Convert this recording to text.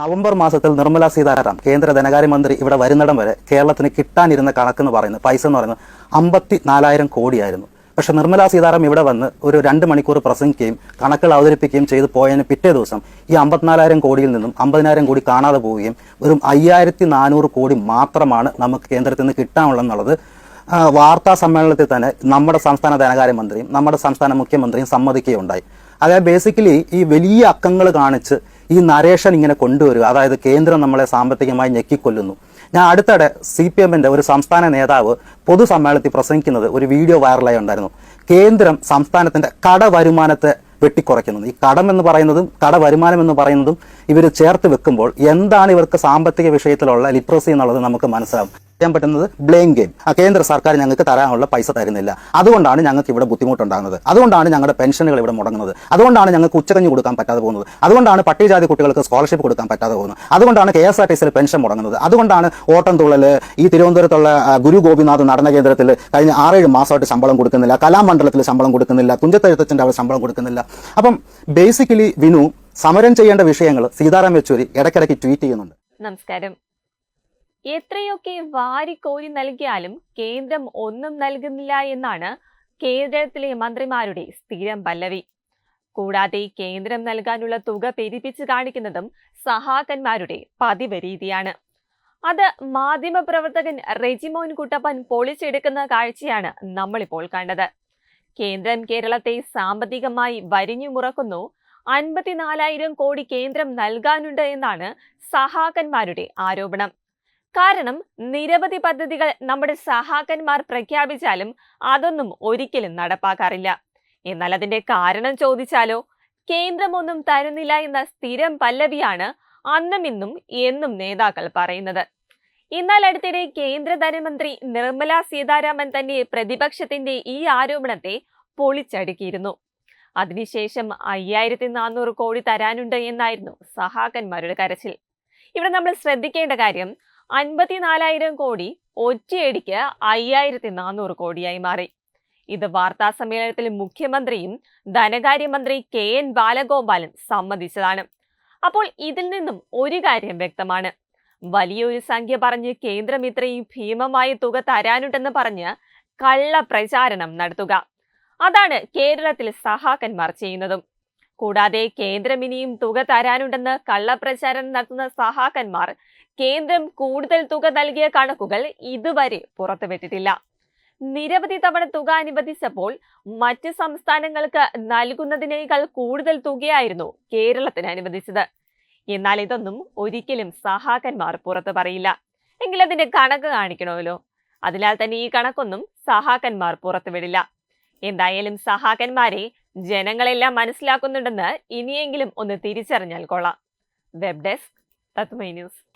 November മാസത്തിൽ നിർമ്മല സീതാരാമൻ കേന്ദ്ര ധനകാര്യമന്ത്രി ഇവിടെ വരുന്നിടം വരെ കേരളത്തിന് കിട്ടാനിരുന്ന കണക്കെന്ന് പറയുന്നത് പൈസ എന്ന് പറയുന്നത് അമ്പത്തി നാലായിരം കോടിയായിരുന്നു. പക്ഷെ നിർമ്മല സീതാരാമൻ ഇവിടെ വന്ന് ഒരു രണ്ട് മണിക്കൂർ പ്രസംഗിക്കുകയും കണക്കുകൾ അവതരിപ്പിക്കുകയും ചെയ്ത് പോയതിന് പിറ്റേ ദിവസം ഈ അമ്പത്തിനാലായിരം കോടിയിൽ നിന്നും അമ്പതിനായിരം കോടി കാണാതെ പോവുകയും വെറും അയ്യായിരത്തി നാനൂറ് കോടി മാത്രമാണ് നമുക്ക് കേന്ദ്രത്തിൽ നിന്ന് കിട്ടാനുള്ളതെന്നുള്ളത് വാർത്താ സമ്മേളനത്തിൽ തന്നെ നമ്മുടെ സംസ്ഥാന ധനകാര്യമന്ത്രിയും നമ്മുടെ സംസ്ഥാന മുഖ്യമന്ത്രിയും സമ്മതിക്കുകയുണ്ടായി. അതായത് ബേസിക്കലി ഈ വലിയ അക്കങ്ങൾ കാണിച്ച് ഈ നരേഷൻ ഇങ്ങനെ കൊണ്ടുവരിക. അതായത് കേന്ദ്രം നമ്മളെ സാമ്പത്തികമായി ഞെക്കിക്കൊല്ലുന്നു. ഞാൻ അടുത്തിടെ സി പി എമ്മിന്റെ ഒരു സംസ്ഥാന നേതാവ് പൊതുസമ്മേളനത്തിൽ പ്രസംഗിക്കുന്നത് ഒരു വീഡിയോ വൈറലായി ഉണ്ടായിരുന്നു. കേന്ദ്രം സംസ്ഥാനത്തിന്റെ കടവരുമാനത്തെ വെട്ടിക്കുറയ്ക്കുന്നത് ഈ കടം എന്ന് പറയുന്നതും കടവരുമാനം എന്ന് പറയുന്നതും ഇവർ ചേർത്ത് വെക്കുമ്പോൾ എന്താണ് ഇവർക്ക് സാമ്പത്തിക വിഷയത്തിലുള്ള ലിറ്ററസി എന്നുള്ളത് നമുക്ക് മനസ്സിലാവും. ചെയ്യാൻ പറ്റുന്നത് ബ്ലെയിം ഗെയിം കേന്ദ്ര സർക്കാർ ഞങ്ങൾക്ക് തരാനുള്ള പൈസ തരുന്നില്ല. അതുകൊണ്ടാണ് ഞങ്ങൾക്ക് ഇവിടെ ബുദ്ധിമുട്ടുണ്ടാകുന്നത്. അതുകൊണ്ടാണ് ഞങ്ങളുടെ പെൻഷനുകൾ ഇവിടെ മുടങ്ങുന്നത്. അതുകൊണ്ടാണ് ഞങ്ങൾക്ക് ഉച്ചകഞ്ഞ് കൊടുക്കാൻ പറ്റാതെ പോകുന്നത്. അതുകൊണ്ടാണ് പട്ടികജാതി കുട്ടികൾക്ക് സ്കോളർഷിപ്പ് കൊടുക്കാൻ പറ്റാതെ പോകുന്നത്. അതുകൊണ്ടാണ് കെ എസ് ആർ ടി സിയിൽ പെൻഷൻ മുടങ്ങുന്നത്. അതുകൊണ്ടാണ് ഓട്ടം തുള്ളൽ ഈ തിരുവനന്തപുരത്തുള്ള ഗുരു ഗോപിനാഥ് നടന കേന്ദ്രത്തിൽ കഴിഞ്ഞ ആറേഴ് മാസമായിട്ട് ശമ്പളം കൊടുക്കുന്നില്ല. കലാമണ്ഡലത്തിൽ ശമ്പളം കൊടുക്കുന്നില്ല. തുഞ്ചത്തെഴുത്തച്ഛന്റെ അവർ ശമ്പളം കൊടുക്കുന്നില്ല. അപ്പം ബേസിക്കലി വിനു സമരം ചെയ്യേണ്ട വിഷയങ്ങൾ സീതാറാം യെച്ചൂരി ഇടയ്ക്കിടയ്ക്ക് ട്വീറ്റ് ചെയ്യുന്നുണ്ട്. നമസ്കാരം. എത്രയൊക്കെ വാരിക്കോരി നൽകിയാലും കേന്ദ്രം ഒന്നും നൽകുന്നില്ല എന്നാണ് കേന്ദ്രത്തിലെ മന്ത്രിമാരുടെ സ്ഥിരം പല്ലവി. കൂടാതെ കേന്ദ്രം നൽകാനുള്ള തുക പെരിപ്പിച്ചു കാണിക്കുന്നതും സഹാക്കന്മാരുടെ പതിവ് രീതിയാണ്. അത് മാധ്യമപ്രവർത്തകൻ റെജിമോൻ കുട്ടപ്പൻ പൊളിച്ചെടുക്കുന്ന കാഴ്ചയാണ് നമ്മളിപ്പോൾ കണ്ടത്. കേന്ദ്രം കേരളത്തെ സാമ്പത്തികമായി വരിഞ്ഞു മുറക്കുന്നു. അൻപത്തിനാലായിരം കോടി കേന്ദ്രം നൽകാനുണ്ട് എന്നാണ് സഹാക്കന്മാരുടെ ആരോപണം. കാരണം നിരവധി പദ്ധതികൾ നമ്മുടെ സഹാക്കന്മാർ പ്രഖ്യാപിച്ചാലും അതൊന്നും ഒരിക്കലും നടപ്പാക്കാറില്ല. എന്നാൽ അതിന്റെ കാരണം ചോദിച്ചാലോ? കേന്ദ്രമൊന്നും തരുന്നില്ല എന്ന സ്ഥിരം പല്ലവിയാണ് അന്നും ഇന്നും എന്നും നേതാക്കൾ പറയുന്നത്. എന്നാൽ അടുത്തിടെ കേന്ദ്ര ധനമന്ത്രി നിർമ്മല സീതാരാമൻ തന്നെ പ്രതിപക്ഷത്തിന്റെ ഈ ആരോപണത്തെ പൊളിച്ചടുക്കിയിരുന്നു. അതിനുശേഷം അയ്യായിരത്തി നാനൂറ് കോടി തരാനുണ്ട് എന്നായിരുന്നു സഹാക്കന്മാരുടെ കരച്ചിൽ. ഇവിടെ നമ്മൾ ശ്രദ്ധിക്കേണ്ട കാര്യം അൻപത്തിനാലായിരം കോടി ഒറ്റയടിക്ക് അയ്യായിരത്തി നാനൂറ് കോടിയായി മാറി. ഇത് വാർത്താ സമ്മേളനത്തിൽ മുഖ്യമന്ത്രിയും ധനകാര്യമന്ത്രി കെ എൻ ബാലഗോപാലൻ സമ്മതിച്ചതാണ്. അപ്പോൾ ഇതിൽ നിന്നും ഒരു കാര്യം വ്യക്തമാണ്. വലിയൊരു സംഖ്യ പറഞ്ഞ് കേന്ദ്രം ഇത്രയും ഭീമമായ തുക തരാനുണ്ടെന്ന് പറഞ്ഞ് കള്ള പ്രചാരണം നടത്തുക. അതാണ് കേരളത്തിൽ സഹാക്കന്മാർ ചെയ്യുന്നതും. കൂടാതെ കേന്ദ്രം ഇനിയും തുക തരാനുണ്ടെന്ന് കള്ളപ്രചാരണം നടത്തുന്ന സഹാക്കന്മാർ കേന്ദ്രം കൂടുതൽ തുക നൽകിയ കണക്കുകൾ ഇതുവരെ പുറത്തുവിട്ടിട്ടില്ല. നിരവധി തവണ തുക അനുവദിച്ചപ്പോൾ മറ്റ് സംസ്ഥാനങ്ങൾക്ക് നൽകുന്നതിനേക്കാൾ കൂടുതൽ തുകയായിരുന്നു കേരളത്തിന് അനുവദിച്ചത്. എന്നാൽ ഇതൊന്നും ഒരിക്കലും സഹാക്കന്മാർ പുറത്തു പറയില്ല. എങ്കിൽ അതിന്റെ കണക്ക് കാണിക്കണമല്ലോ. അതിനാൽ തന്നെ ഈ കണക്കൊന്നും സഹാക്കന്മാർ പുറത്തുവിടില്ല. എന്തായാലും സഹാക്കന്മാരെ ജനങ്ങളെല്ലാം മനസ്സിലാക്കുന്നുണ്ടെന്ന് ഇനിയെങ്കിലും ഒന്ന് തിരിച്ചറിഞ്ഞാൽ കൊള്ളാം. വെബ് ഡെസ്ക് തത്മൈ ന്യൂസ്.